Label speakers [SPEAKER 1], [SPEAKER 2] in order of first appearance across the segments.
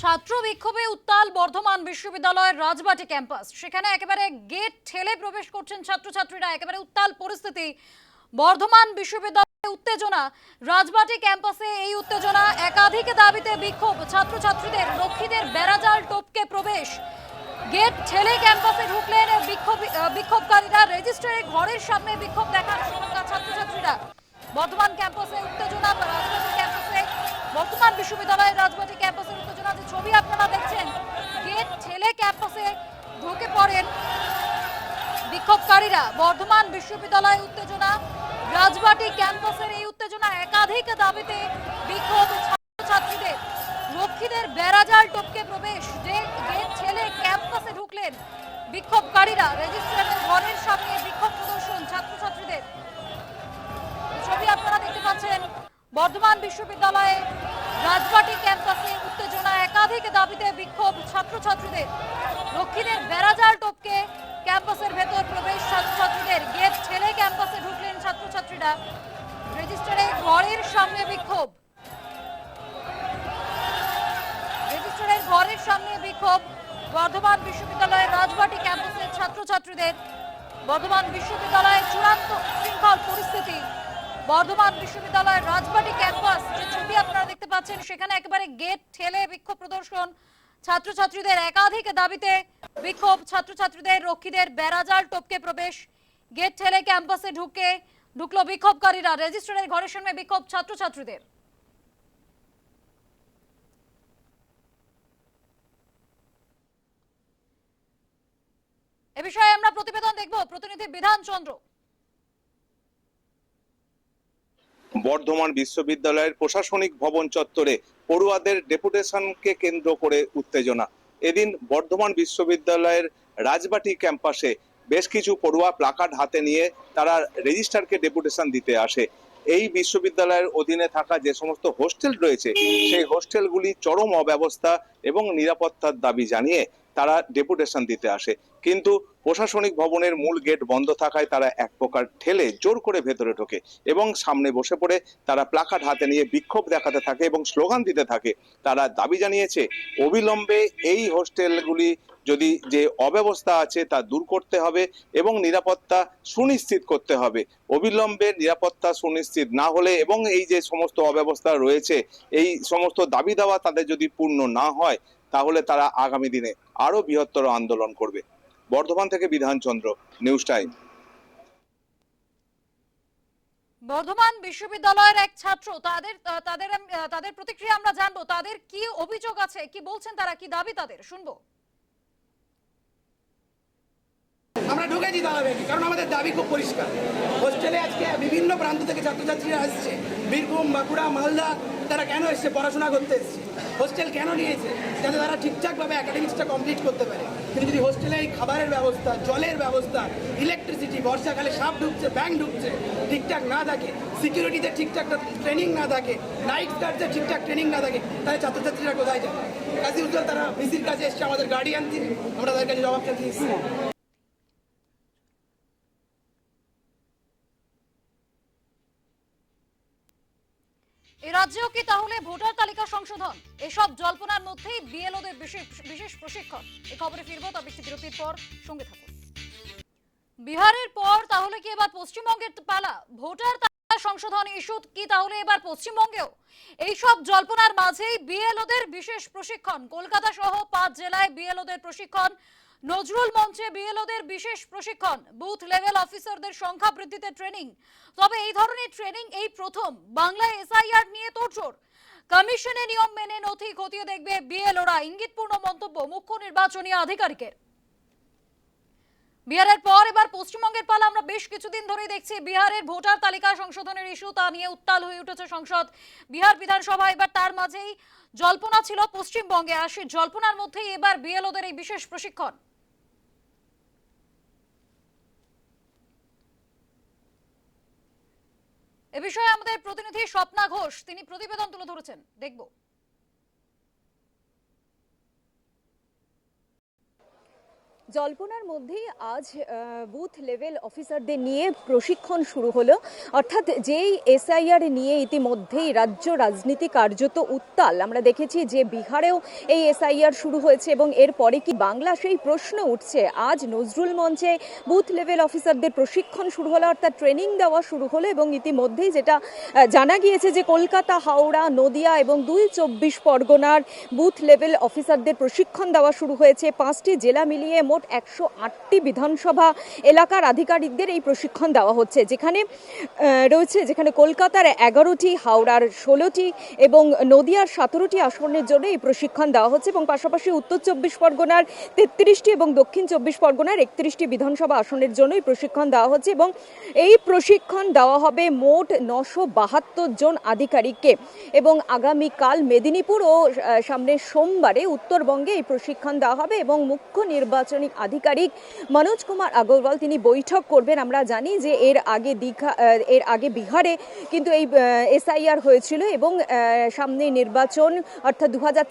[SPEAKER 1] ছাত্র বিক্ষোভে উত্তাল বর্ধমান বিশ্ববিদ্যালয়ের রাজবাটি ক্যাম্পাস। সেখানে একেবারে গেট ঠেলে প্রবেশ করছেন ছাত্রছাত্রীরা। একেবারে উত্তাল পরিস্থিতি। বর্ধমান বিশ্ববিদ্যালয়ে উত্তেজনা। রাজবাটি ক্যাম্পাসে এই উত্তেজনা। একাধিক দাবিতে বিক্ষোভ। ছাত্রছাত্রীদের, রক্ষীদের বেড়াজাল টপকে প্রবেশ। গেট ঠেলে ক্যাম্পাসে ঢুকলেন বিক্ষোভ বিক্ষোভকারীরা। রেজিস্ট্রারে ঘরের সামনে বিক্ষোভ দেখান সেখানকার ছাত্রছাত্রীরা। বর্ধমান ক্যাম্পাসে উত্তেজনা। রাজবাটি ক্যাম্পাসে বর্তমান বিশ্ববিদ্যালয়ের রাজবাটি ক্যাম্পাসের উত্তেজনা যে ছবি আপনারা দেখছেন গেট ঠেলে ক্যাম্পাসে ঢুকে পড়েন বিক্ষোভকারীরা বর্ধমান বিশ্ববিদ্যালয়ে উত্তেজনা, রাজবাটি ক্যাম্পাসের এই উত্তেজনা একাধিক দাবিতে বিক্ষোভ ছাত্রছাত্রীদের। রক্ষীদের বেড়াজাল টপকে প্রবেশ, যে গেট ঠেলে ক্যাম্পাসে ঢুকলেন, বিক্ষোভকারীরা রেজিস্ট্রারের ঘরের সামনে বিক্ষোভ প্রদর্শন ছাত্রছাত্রীদের। ছবি আপনারা দেখতে পাচ্ছেন, বর্ধমান বিশ্ববিদ্যালয়ে রাজবাটি ক্যাম্পাসে উত্তেজনা একাধিক দাবিতে বিক্ষোভ ছাত্রছাত্রীদের। রক্ষীদের বেড়াজাল টপকে ক্যাম্পাসের ভেতর প্রবেশ ছাত্রছাত্রীদের। গেট ঠেলে ক্যাম্পাসে ঢুকলেন ছাত্রছাত্রীরা। রেজিস্টারে ঘরের সামনে বিক্ষোভ। রেজিস্টারের ঘরের সামনে বিক্ষোভ। বর্ধমান বিশ্ববিদ্যালয়ের রাজবাটি ক্যাম্পাসের ছাত্রছাত্রীদের। বর্ধমান বিশ্ববিদ্যালয়ের চূড়ান্ত শৃঙ্খল পরিস্থিতি। বর্ধমান বিশ্ববিদ্যালয়ের রাজবাটি ক্যাম্পাস, যে ছবি আপনারা দেখতে পাচ্ছেন, সেখানে একেবারে গেট ঠেলে বিক্ষোভ প্রদর্শন। ছাত্রছাত্রীদের একাধিক দাবিতে বিক্ষোভ, ছাত্রছাত্রীদের রক্ষীদের বেড়াজাল টপকে প্রবেশ, গেট ঠেলে ক্যাম্পাসে ঢুকে ঢুকলো বিক্ষোভকারীরা, রেজিস্ট্রারের ঘরের সামনে বিক্ষোভ ছাত্রছাত্রীদের। এ বিষয়ে আমরা প্রতিবেদন দেখব। প্রতিনিধি বিধান চন্দ্র।
[SPEAKER 2] বর্ধমান বিশ্ববিদ্যালয়ের প্রশাসনিক ভবন চত্বরে পড়ুয়াদের ডেপুটেশনকে কেন্দ্র করে উত্তেজনা। এদিন বর্ধমান বিশ্ববিদ্যালয়ের রাজবাটি ক্যাম্পাসে বেশ কিছু পড়ুয়া প্লাকার্ড হাতে নিয়ে তারা রেজিস্টারকে ডেপুটেশন দিতে আসে। এই বিশ্ববিদ্যালয়ের অধীনে থাকা যে সমস্ত হোস্টেল রয়েছে, সেই হোস্টেলগুলি চরম অব্যবস্থা এবং নিরাপত্তার দাবি জানিয়ে তারা ডেপুটেশন দিতে আসে। কিন্তু প্রশাসনিক ভবনের মূল গেট বন্ধ থাকায় তারা এক প্রকার ঠেলে জোর করে ভেতরে ঢোকে এবং সামনে বসে পড়ে, তারা প্লাকার্ড হাতে নিয়ে বিক্ষোভ দেখাতে থাকে এবং স্লোগান দিতে থাকে। তারা দাবি জানিয়েছে, অবিলম্বে এই হোস্টেলগুলি যদি যে অব্যবস্থা আছে তা দূর করতে হবে এবং নিরাপত্তা সুনিশ্চিত করতে হবে। অবিলম্বে নিরাপত্তা সুনিশ্চিত না হলে এবং এই যে সমস্ত অব্যবস্থা রয়েছে, এই সমস্ত দাবি দাওয়া তাদের যদি পূর্ণ না হয় তাহলে তারা আগামী দিনে আরও বৃহত্তর আন্দোলন করবে। বর্ধমান থেকে বিধানচন্দ্র নিউজ টাইম
[SPEAKER 1] বর্ধমান বিশ্ববিদ্যালয়ের এক ছাত্র, তাদের তাদের তাদের প্রতিক্রিয়া আমরা জানব। তাদের কি অভিযোগ আছে? কি বলছেন তারা? কি দাবি তাদের? শুনব।
[SPEAKER 3] আমরা ঢুকেছি দাদাবেগি কারণ আমাদের দাবি খুব পরিষ্কার। হোস্টেলে আজকে বিভিন্ন প্রান্ত থেকে ছাত্রছাত্রীরা আসছে। বীরভূম, বাঁকুড়া, মালদা, তারা কেন এসছে? পড়াশোনা করতে এসছে। হোস্টেল কেন নিয়েছে? যাতে তারা ঠিকঠাকভাবে একাডেমিক্সটা কমপ্লিট করতে পারে। কিন্তু যদি হোস্টেলে এই খাবারের ব্যবস্থা, জলের ব্যবস্থা ইলেকট্রিসিটি বর্ষাকালে সাপ ঢুকছে ব্যাংক ঢুকছে, ঠিকঠাক না থাকে সিকিউরিটিতে ঠিকঠাক ট্রেনিং না থাকে নাইট গার্ডতে ঠিকঠাক ট্রেনিং না থাকে, তাহলে ছাত্রছাত্রীরা কোথায় যাবে? কাজী উজ্জ্বল তারা ভিসির কাছে এসছে, আমাদের গার্ডিয়ান তিনি আমরা তাদের কাছে জবাব চাচ্ছি
[SPEAKER 1] রাজ্যেও কি তাহলে ভোটার তালিকা সংশোধন? এসব জল্পনার মধ্যেই বিএলওদের বিশেষ প্রশিক্ষণ। এ খবরে ফিরবো, তবে বিরতির পর সঙ্গে থাকুন। বিহারের পর তাহলে কি এবার পশ্চিমবঙ্গের পালা? ভোটার সংশোধন ইস্যু কি তাহলে এবার পশ্চিমবঙ্গেও? এইসব জল্পনার মাঝেই বিএলওদের বিশেষ প্রশিক্ষণ। কলকাতা সহ পাঁচ জেলায় বিএলওদের প্রশিক্ষণ নজরুল মঞ্চে বিএলওদের বিশেষ প্রশিক্ষণ, বুথ লেভেল অফিসারদের সংখ্যা বৃদ্ধিতে ট্রেনিং। তবে এই ধরনের ট্রেনিং এই প্রথম, বাংলায় এসআইআর নিয়ে তোড়জোড়। কমিশনে নিয়ম মেনে নথি খতিয়ে দেখবে বিএলওরা। ইঙ্গিতপূর্ণ মন্তব্য, মুখ্য নির্বাচনী আধিকারিকের। বিহারের পর এবার পশ্চিমবঙ্গের পালা, আমরা বেশ কিছুদিন ধরেই দেখছি বিহারের ভোটার তালিকা সংশোধনের ইস্যু, তা নিয়ে উত্তাল হয়ে উঠেছে সংসদ। বিহার বিধানসভা এবার তার মাঝেই জল্পনা ছিল পশ্চিমবঙ্গে, আর সেই জল্পনার মধ্যেই এবার বিএলওদের এই বিশেষ প্রশিক্ষণ। এ বিষয়ে আমাদের প্রতিনিধি স্বপ্না ঘোষ তিনি প্রতিবেদন তুলে ধরেছেন। দেখব।
[SPEAKER 4] জল্পনার মধ্যেই আজ বুথ লেভেল অফিসারদের নিয়ে প্রশিক্ষণ শুরু হলো। অর্থাৎ যেই এসআইআর নিয়ে ইতিমধ্যেই রাজ্য রাজনীতি কার্যত উত্তাল। আমরা দেখেছি যে বিহারেও এই এসআইআর শুরু হয়েছে এবং এরপরে কি বাংলা সেই প্রশ্ন উঠছে। আজ নজরুল মঞ্চে বুথ লেভেল অফিসারদের প্রশিক্ষণ শুরু হলো, অর্থাৎ ট্রেনিং দেওয়া শুরু হলো এবং ইতিমধ্যেই যেটা জানা গিয়েছে যে কলকাতা, হাওড়া, নদিয়া এবং দুই চব্বিশ পরগনার বুথ লেভেল অফিসারদের প্রশিক্ষণ দেওয়া শুরু হয়েছে। পাঁচটি জেলা মিলিয়ে মোট একশো আটটি বিধানসভা এলাকার আধিকারিকদের এই প্রশিক্ষণ দেওয়া হচ্ছে যেখানে রয়েছে যেখানে কলকাতার এগারোটি হাওড়ার ষোলোটি এবং নদিয়ার সতেরোটি আসনের জন্য এই প্রশিক্ষণ দেওয়া হচ্ছে এবং পাশাপাশি উত্তর চব্বিশ পরগনার তেত্রিশটি এবং দক্ষিণ চব্বিশ পরগনার একত্রিশটি বিধানসভা আসনের জন্য এই প্রশিক্ষণ দেওয়া হচ্ছে এবং এই প্রশিক্ষণ দেওয়া হবে মোট নশো বাহাত্তর জন আধিকারিককে এবং আগামীকাল মেদিনীপুর ও আহ, সামনের সোমবারে উত্তরবঙ্গে এই প্রশিক্ষণ দেওয়া হবে এবং মুখ্য নির্বাচনী আধিকারিক মনোজ কুমার আগরওয়াল, তিনি বৈঠক করবেন। আমরা জানি যে এর আগে দীঘা এর আগে বিহারে কিন্তু এই এসআইআর হয়েছিল এবং সামনে নির্বাচন, অর্থাৎ দু হাজার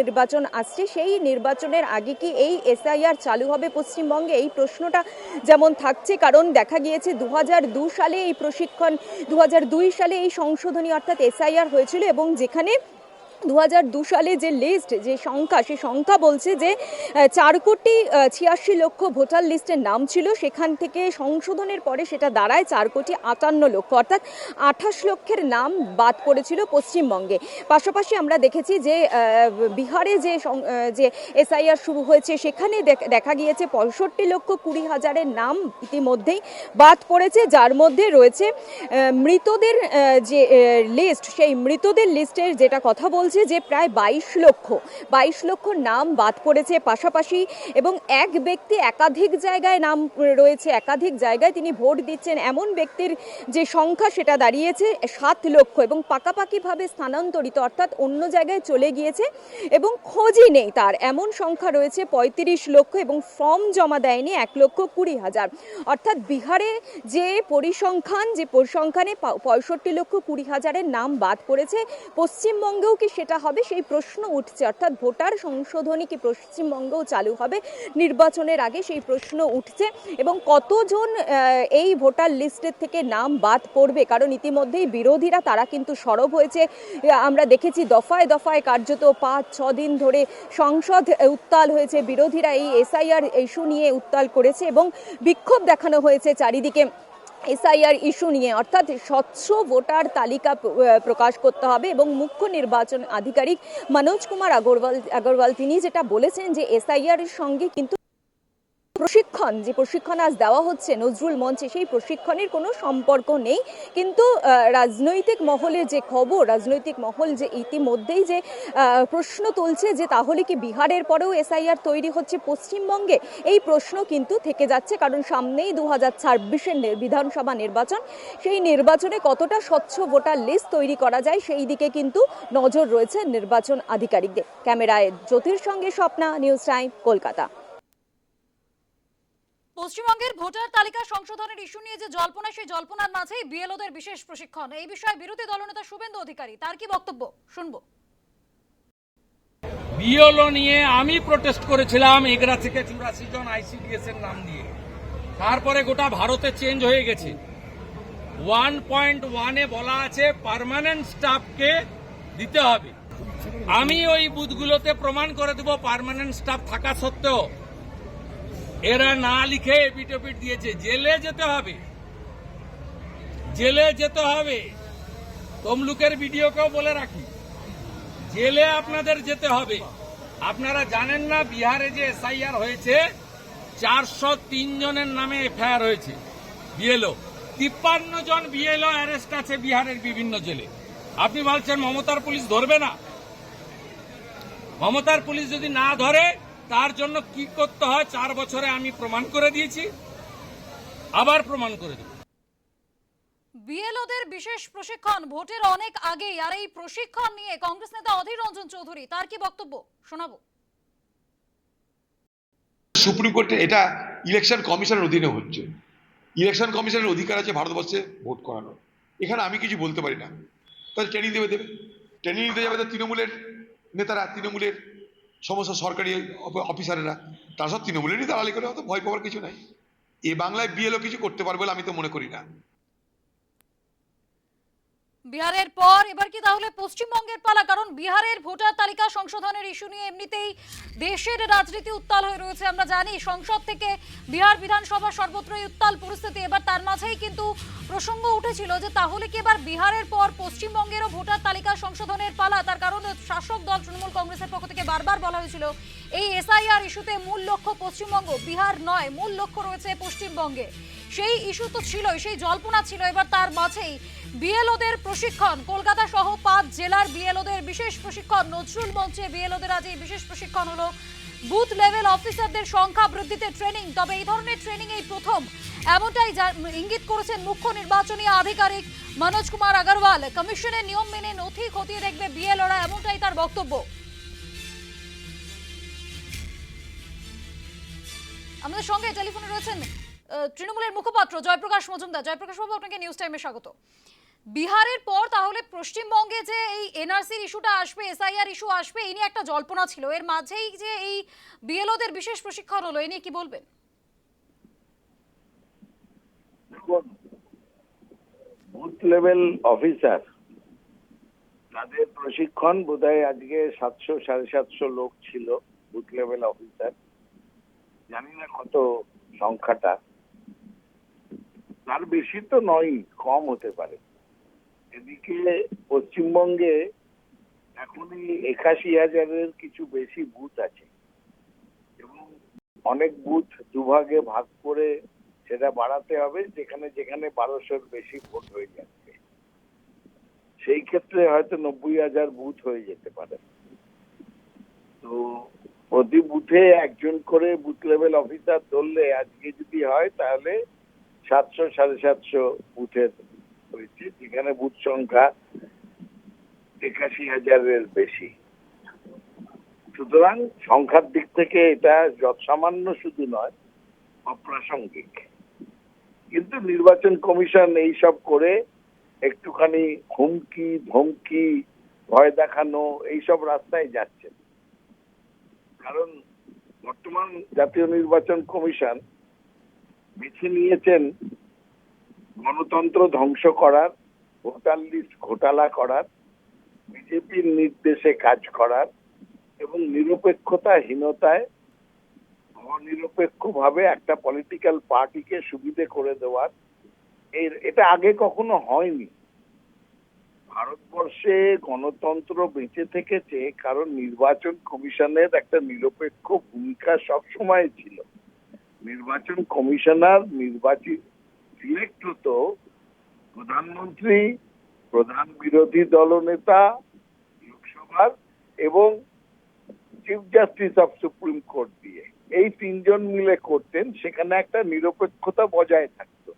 [SPEAKER 4] নির্বাচন আসছে। সেই নির্বাচনের আগে কি এই এসআইআর চালু হবে পশ্চিমবঙ্গে? এই প্রশ্নটা যেমন থাকছে, কারণ দেখা গিয়েছে দু দু সালে এই প্রশিক্ষণ দু হাজার দুই সালে এই সংশোধনী অর্থাৎ এসআইআর হয়েছিল এবং যেখানে দু সালে যে লিস্ট যে সংখ্যা সেই সংখ্যা বলছে যে চার কোটি ছিয়াশি লক্ষ ভোটার লিস্টের নাম ছিল। সেখান থেকে সংশোধনের পরে সেটা দাঁড়ায় চার কোটি আটান্ন লক্ষ। অর্থাৎ আঠাশ লক্ষের নাম বাদ পড়েছিল পশ্চিমবঙ্গে। পাশাপাশি আমরা দেখেছি যে বিহারে যে যে এসআইআর শুরু হয়েছে, সেখানে দেখ- গিয়েছে পঁয়ষট্টি লক্ষ কুড়ি হাজারের নাম ইতিমধ্যেই বাদ পড়েছে। যার মধ্যে রয়েছে মৃতদের যে লিস্ট সেই মৃতদের লিস্টের যেটা কথা বলছে যে প্রায় বাইশ লক্ষ বাইশ লক্ষ নাম বাদ পড়েছে পাশাপাশি এবং এক ব্যক্তি একাধিক জায়গায় নাম রয়েছে, একাধিক জায়গায় তিনি ভোট দিচ্ছেন। এমন ব্যক্তির যে সংখ্যা সেটা দাঁড়িয়েছে সাত লক্ষ এবং পাকাপাকিভাবে স্থানান্তরিত, অর্থাৎ অন্য জায়গায় চলে গিয়েছে এবং খোঁজই নেই তার। এমন সংখ্যা রয়েছে পঁয়ত্রিশ লক্ষ এবং ফর্ম জমা দেয়নি এক লক্ষ কুড়ি হাজার। অর্থাৎ বিহারে যে পরিসংখ্যান, যে পরিসংখ্যানে পঁয়ষট্টি লক্ষ কুড়ি হাজারের নাম বাদ পড়েছে, পশ্চিমবঙ্গেও কি সেটা হবে? সেই প্রশ্ন উঠছে। অর্থাৎ ভোটার সংশোধনী কি পশ্চিমবঙ্গেও চালু হবে? নির্বাচনের আগে সেই প্রশ্ন উঠছে এবং কতজন এই ভোটার লিস্টের থেকে নাম বাদ পড়বে? কারণ ইতিমধ্যেই বিরোধীরা, তারা কিন্তু সরব হয়েছে। আমরা দেখেছি দফায় দফায় কার্যত পাঁচ, ছ দিন ধরে সংসদ উত্তাল হয়েছে। বিরোধীরা এই এসআইআর ইস্যু নিয়ে উত্তাল করেছে এবং বিক্ষোভ দেখানো হয়েছে চারিদিকে। এসআইআর ইস্যু নিয়ে, অর্থাৎ স্বচ্ছ ভোটার তালিকা প্রকাশ করতে হবে এবং মুখ্য নির্বাচন আধিকারিক মনোজ কুমার আগরওয়াল আগরওয়াল তিনি যেটা বলেছেন যে এসআইআর এর সঙ্গে কিন্তু প্রশিক্ষণ, যে প্রশিক্ষণ আজ দেওয়া হচ্ছে নজরুল মঞ্চে, সেই প্রশিক্ষণের কোনো সম্পর্ক নেই। কিন্তু রাজনৈতিক মহলে যে খবর, রাজনৈতিক মহল যে ইতিমধ্যেই যে প্রশ্ন তুলছে যে তাহলে কি বিহারের পরেও এসআইআর তৈরি হচ্ছে পশ্চিমবঙ্গে, এই প্রশ্ন কিন্তু থেকে যাচ্ছে। কারণ সামনেই দু হাজার ছাব্বিশের বিধানসভা নির্বাচন, সেই নির্বাচনে কতটা স্বচ্ছ ভোটার লিস্ট তৈরি করা যায়, সেই দিকে কিন্তু নজর রয়েছে নির্বাচন আধিকারিকদের। ক্যামেরায় জ্যোতির সঙ্গে স্বপ্না, নিউজ টাইম, কলকাতা।
[SPEAKER 1] পশ্চিমবঙ্গের ভোটার তালিকা সংশোধনের ইস্যু নিয়ে যে জল্পনা, সেই জল্পনার মাঝেই বিএলওদের বিশেষ প্রশিক্ষণ। এই বিষয়ে বিরোধী দলনেতা শুভেন্দু অধিকারী, তার কি বক্তব্য? শুনব।
[SPEAKER 5] বিওলো নিয়ে আমি প্রোটেস্ট করেছিলাম এগরা থেকে চুরাশি জন আইসিডিএস এর নাম দিয়ে তারপরে গোটা ভারতে চেঞ্জ হয়ে গেছে। ওয়ান পয়েন্ট ওয়ানে বলা আছে পার্মানেন্ট স্টাফকে দিতে হবে। আমি ওই বুথগুলোতে প্রমাণ করে দেব পার্মানেন্ট স্টাফ থাকা সত্ত্বেও। এরা না লিখে এপিটোপিট দিয়েছে। জেলে যেতে হবে। জেলে যেতে হবে। তমলুকের ভিডিওকেও বলে রাখি, জেলে আপনাদের যেতে হবে। আপনারা জানেন না, বিহারে যে এসআইআর হয়েছে, চারশো তিন জনের নামে এফআইআর হয়েছে, বিএলও। তিপ্পান্ন জন বিএলও অ্যারেস্ট আছে বিহারের বিভিন্ন জেলে। আপনি বলছেন, মমতার পুলিশ ধরবে না? মমতার পুলিশ যদি না ধরে তার জন্য কি করতে হয় চার বছরে আমি প্রমাণ করে দিয়েছি। আবার প্রমাণ করে দেব।
[SPEAKER 1] বিএলওদের বিশেষ প্রশিক্ষণ ভোটের অনেক আগেই আর এই প্রশিক্ষণ নিয়ে কংগ্রেস নেতা অধীর রঞ্জন চৌধুরী তার কি বক্তব্য? শোনাবো।
[SPEAKER 6] সুপ্রিম কোর্টে এটা ইলেকশন কমিশনের অধীনে হচ্ছে। ইলেকশন কমিশনের অধিকার আছে ভারতবর্ষে ভোট করানো এখানে আমি কিছু বলতে পারি না। তাহলে ট্রেনিং দেবে দেবে। ট্রেনিং দিতে যাবে তো তৃণমূলের নেতারা তৃণমূলের সমস্ত সরকারি অফিসারেরা, তারা সব তৃণমূলেরই দালালি করে, অত ভয় পাওয়ার কিছু নাই। এ বাংলায় বিএলও কিছু করতে পারবে বলে আমি তো মনে করি না।
[SPEAKER 1] বিহারের পর, এবার কি তাহলে পশ্চিমবঙ্গের পালা? কারণ বিহারের ভোটার তালিকা সংশোধনের ইস্যু নিয়ে এমনিতেই দেশের রাজনীতি উত্তাল হয়ে রয়েছে, আমরা জানি। সংসদ থেকে বিহার বিধানসভা সর্বত্রই উত্তাল পরিস্থিতি। এবার তার মাঝেই কিন্তু প্রসঙ্গ উঠেছিল যে তাহলে কি এবার বিহারের পর পশ্চিমবঙ্গেরও ভোটার তালিকা সংশোধনের পালা? তার কারণ শাসক দল তৃণমূল কংগ্রেসের পক্ষ থেকে বারবার বলা হয়েছিল, এই এসআইআর ইস্যুতে মূল লক্ষ্য পশ্চিমবঙ্গ, বিহার নয়, মূল লক্ষ্য রয়েছে পশ্চিমবঙ্গে। সেই ইস্যু তো ছিলই, সেই জল্পনা ছিল। এবার তার মাঝেই বিএলওদের প্রশিক্ষণ। কলকাতা সহ পাঁচ জেলার বিএলওদের বিশেষ প্রশিক্ষণ। নজরুল মঞ্চে বিএলওদের আজ এই বিশেষ প্রশিক্ষণ হলো। বুথ লেভেল অফিসারদের সংখ্যা বৃদ্ধিতে ট্রেনিং তবে এই ধরনের ট্রেনিং এই প্রথম। এমনটাই ইঙ্গিত করেছেন মুখ্য নির্বাচনী আধিকারিক মনোজ কুমার আগরওয়াল। কমিশনের নিয়ম মেনে নথি খতিয়ে দেখবে বিএলওরা। এমনটাই তার বক্তব্য। আমাদের সঙ্গে টেলিফোনে রয়েছেন তৃণমূলের মুখপাত্র জয়প্রকাশ মজুমদার। জয়প্রকাশ বাবু আপনাকে নিউজ টাইমে স্বাগত। বিহারের পর তাহলে পশ্চিমবঙ্গে যে এই এনআরসির ইস্যুটা আসবে এসআইআর ইস্যু আসবে এই নিয়ে একটা জল্পনা ছিল। এর মাঝেই যে এই বিএলওদের বিশেষ প্রশিক্ষণ হলো, এ নিয়ে কি বলবেন?
[SPEAKER 7] বুথ লেভেল অফিসার তাদের প্রশিক্ষণ বোধহয় আজকে সাতশো, সাড়ে সাতশো লোক ছিল বুথ লেভেল অফিসার জানি না কত সংখ্যাটা। তার বেশি তো নয়, কম হতে পারে। এদিকে পশ্চিমবঙ্গে এখনই একাশি হাজারের কিছু বেশি বুথ আছে। এবং অনেক বুথ দুভাগে ভাগ করে সেটা বাড়াতে হবে, যেখানে যেখানে বারোশোর বেশি ভোট হয়ে যাচ্ছে। সেই ক্ষেত্রে হয়তো নব্বই হাজার বুথ হয়ে যেতে পারে। তো প্রতি বুথে একজন করে বুথ লেভেল অফিসার ধরলে আজকে যদি হয়, তাহলে সাতশো সাড়ে সাতশো বুথের হয়েছে, যেখানে বুথ সংখ্যা একাশি হাজারের বেশি। সুতরাং সংখ্যার দিক থেকে এটা যৎ সামান্য শুধু নয়, অপ্রাসঙ্গিক। কিন্তু নির্বাচন কমিশন এই সব করে একটুখানি হুমকি ধমকি ভয় দেখানো এইসব রাস্তায় যাচ্ছে। কারণ বর্তমান জাতীয় নির্বাচন কমিশন বেছে নিয়েছেন গণতন্ত্র ধ্বংস করার, ভোটার লিস্ট ঘোটালা করার, বিজেপির নির্দেশে কাজ করার এবং নিরপেক্ষতাহীনতায় অনিরপেক্ষভাবে একটা পলিটিক্যাল পার্টিকে সুবিধে করে দেওয়ার। এর, এটা আগে কখনো হয়নি। ভারতবর্ষে গণতন্ত্র বেঁচে থেকেছে কারণ নির্বাচন কমিশনের একটা নিরপেক্ষ ভূমিকা সবসময় ছিল। নির্বাচন কমিশনার নির্বাচিত সিলেক্ট হতো প্রধানমন্ত্রী, প্রধান বিরোধী দলনেতা, লোকসভার এবং chief justice of supreme court দিয়ে। এই তিনজন মিলে করতেন, সেখানে একটা নিরপেক্ষতা বজায় থাকতো।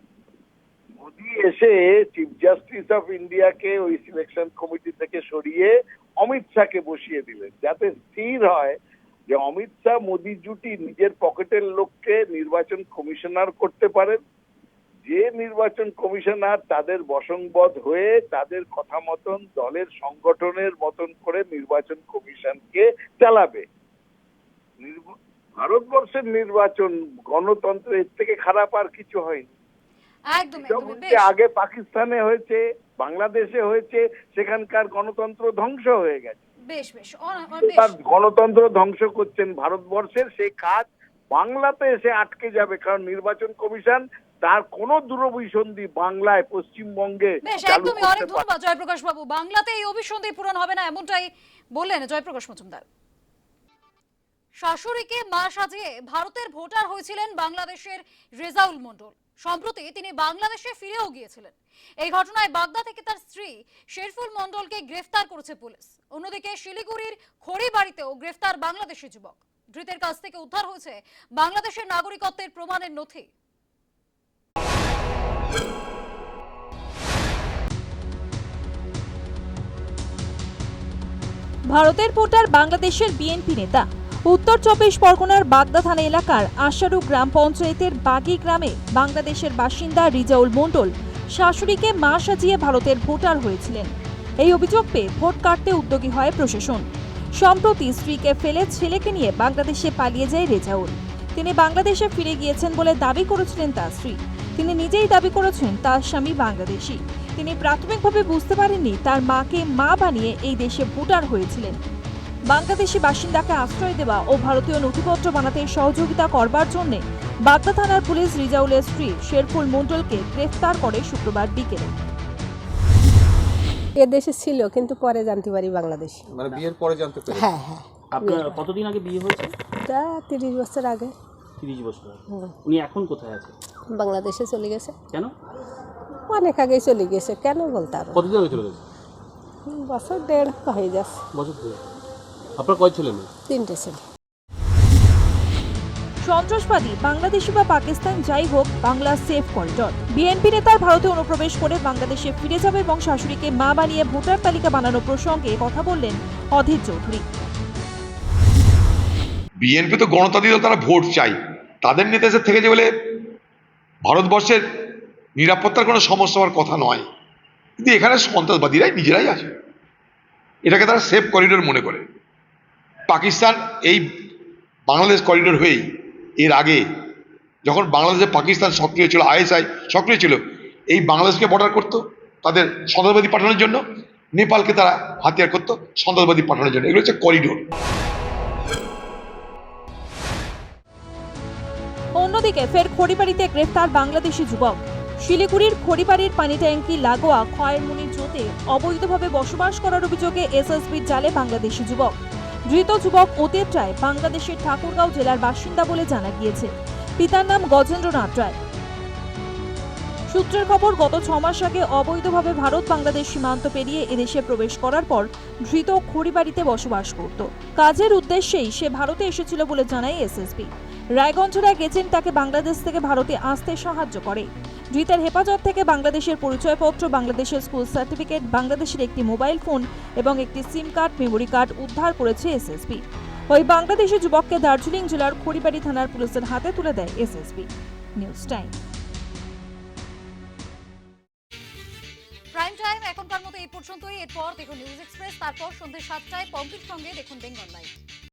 [SPEAKER 7] মোদি এসে চিফ জাস্টিস অফ ইন্ডিয়াকে ওই সিলেকশন কমিটি থেকে সরিয়ে অমিত শাহকে বসিয়ে দিলেন, যাতে স্থির হয় যে অমিত শাহ মোদি জুটি নিজের পকেটের লোককে নির্বাচন কমিশনার করতে পারেন। যে নির্বাচন কমিশনার তাদের বসংবদ হয়ে তাদের কথা মতন দলের সংগঠনের মতন করে নির্বাচন কমিশনকে চালাবে। ভারতবর্ষের নির্বাচন গণতন্ত্র এর থেকে খারাপ আর কিছু হয়নি। আগে পাকিস্তানে হয়েছে বাংলাদেশে হয়েছে সেখানকার গণতন্ত্র ধ্বংস হয়ে গেছে।
[SPEAKER 1] বেশ বেশ বেশ।
[SPEAKER 7] গণতন্ত্র ধ্বংস করছেন ভারতবর্ষের সেই কাজ বাংলাতে এসে আটকে যাবে কারণ নির্বাচন কমিশন তার কোনো দূরভিসন্ধি বাংলায় পশ্চিমবঙ্গে
[SPEAKER 1] বেশ একদমই অনেক ধন্যবাদ জয়প্রকাশ বাবু। বাংলাতে এই অভিসন্ধি পূরণ হবে না এমনটাই বললেন জয়প্রকাশ মজুমদার। শাশুড়িকে মা সাজিয়ে ভারতের ভোটার হয়েছিলেন বাংলাদেশের রেজাউল মন্ডল সম্প্রতি তিনি বাংলাদেশে ফিরেও গিয়েছিলেন। এই ঘটনায় বাগদা থেকে তার স্ত্রী শেরফুল মন্ডলকে গ্রেফতার করেছে পুলিশ। অন্যদিকে শিলিগুড়ির খড়ি বাড়িতেও গ্রেফতার বাংলাদেশি যুবক। ধৃতের কাছ থেকে উদ্ধার হয়েছে বাংলাদেশের নাগরিকত্বের প্রমাণের নথি।
[SPEAKER 8] ভারতের ভোটার বাংলাদেশের বিএনপি নেতা উত্তর চব্বিশ পরগনার বাগদা থানা এলাকার আশারু গ্রাম পঞ্চায়েতের বাগি গ্রামে বাংলাদেশের বাসিন্দা রিজাউল মণ্ডল শাশুড়িকে মা সাজিয়ে ভারতের ভোটার হয়েছিলেন। এই অভিযোগ পেয়ে ভোট কাটতে উদ্যোগী হয় প্রশাসন। সম্প্রতি স্ত্রীকে ফেলে ছেলেকে নিয়ে বাংলাদেশে পালিয়ে যায় রেজাউল। তিনি বাংলাদেশে ফিরে গিয়েছেন বলে দাবি করেছিলেন তার স্ত্রী। তিনি নিজেই দাবি করেছেন, তার স্বামী বাংলাদেশি। তিনি প্রাথমিকভাবে বুঝতে পারেননি তার মাকে মা বানিয়ে এই দেশে ভোটার হয়েছিলেন। বাংলাদেশি বাসিন্দাকে আশ্রয় দেওয়া ও ভারতীয় নথিপত্র বানাতে সহযোগিতা করবার জন্য বাগদা থানার পুলিশ রিজাউলের স্ত্রী শেরফুল মণ্ডলকে গ্রেফতার করে শুক্রবার বিকেলে।
[SPEAKER 9] এ দেশে ছিল কিন্তু পরে জানতে পারি বাংলাদেশ।
[SPEAKER 10] মানে বিয়ের পরে জানতে পেরে
[SPEAKER 9] হ্যাঁ হ্যাঁ।
[SPEAKER 11] আপনার কতদিন আগে বিয়ে হয়েছে?
[SPEAKER 9] তা তিরিশ বছর আগে।
[SPEAKER 11] তিরিশ বছর উনি এখন কোথায় আছে
[SPEAKER 9] বাংলাদেশে চলে গেছে।
[SPEAKER 11] কেন?
[SPEAKER 9] অনেক আগেই চলে গেছে কেন বলতে পারব
[SPEAKER 11] কতদিন আগে চলে গেছে?
[SPEAKER 9] বছর দেড় হয়ে যাচ্ছে
[SPEAKER 11] বছর দুই আপনার কয় ছেলে মেয়ে?
[SPEAKER 9] তিনটে ছেলে।
[SPEAKER 8] সন্ত্রাসবাদী বাংলাদেশি বা পাকিস্তান যাই হোক বাংলা সেফ করিডর বিএনপি নেতার ভারতে অনুপ্রবেশ করে বাংলাদেশে ফিরে যাবে এবং শাশুড়িকে মা বানিয়ে ভোটার তালিকা বানানো প্রসঙ্গে কথা বললেন অধীর চৌধুরী।
[SPEAKER 6] বিএনপি তো গণতান্ত্রিক দল, তারা ভোট চাই। তাদের নেতা থেকে যে বলে ভারতবর্ষের নিরাপত্তার কোনো সমস্যা হওয়ার কথা নয়। কিন্তু এখানে সন্ত্রাসবাদীরাই নিজেরাই আছে। এটাকে তারা সেফ করিডোর মনে করে। পাকিস্তান এই বাংলাদেশ করিডোর হয়েই এর আগে যখন বাংলাদেশে পাকিস্তান সক্রিয় ছিল আইএসআই সক্রিয় ছিল, এই বাংলাদেশকে বর্ডার করতো, তাদের সন্ত্রাসবাদী পাঠানোর জন্য। নেপালকে তারা হাতিয়ার করতো সন্ত্রাসবাদী পাঠানোর জন্য। এগুলো হচ্ছে করিডোর
[SPEAKER 8] অন্যদিকে ফের খড়িবাড়িতে গ্রেফতার বাংলাদেশি যুবক। শিলিগুড়ির খড়িবাড়ির পানি ট্যাঙ্কি লাগোয়া খয়েরমুনি জোতে অবৈধভাবে বসবাস করার অভিযোগে এসএসবির জালে বাংলাদেশি যুবক। ধৃত যুবক অতীত রায় বাংলাদেশের ঠাকুরগাঁও জেলার বাসিন্দা বলে জানা গিয়েছে। পিতার নাম গজেন্দ্রনাথ রায়। সূত্রের খবর, গত ছ মাস আগে অবৈধভাবে ভারত বাংলাদেশ সীমান্ত পেরিয়ে এদেশে প্রবেশ করার পর ধৃত খড়িবাড়িতে বসবাস করত। কাজের উদ্দেশ্যেই সে ভারতে এসেছিল বলে জানায় এসএসবি। রায়গঞ্জের এক এজেন্ট তাকে বাংলাদেশ থেকে ভারতে আসতে সাহায্য করে। ধৃতের হেফাজত থেকে বাংলাদেশের পরিচয়পত্র, বাংলাদেশের স্কুল সার্টিফিকেট, বাংলাদেশের একটি মোবাইল ফোন এবং একটি সিম কার্ড, মেমোরি কার্ড উদ্ধার করেছে এসএসবি। ওই বাংলাদেশি যুবককে দার্জিলিং জেলার খড়িবাড়ি থানার পুলিশের হাতে তুলে দেয় SSB. News time.
[SPEAKER 1] Prime time এখনকার মতো এই পর্যন্তই। এরপর দেখুন নিউজ এক্সপ্রেস, তারপর সন্ধ্যে সাতটায় পম্পির সঙ্গে দেখুন বেঙ্গল লাইভ।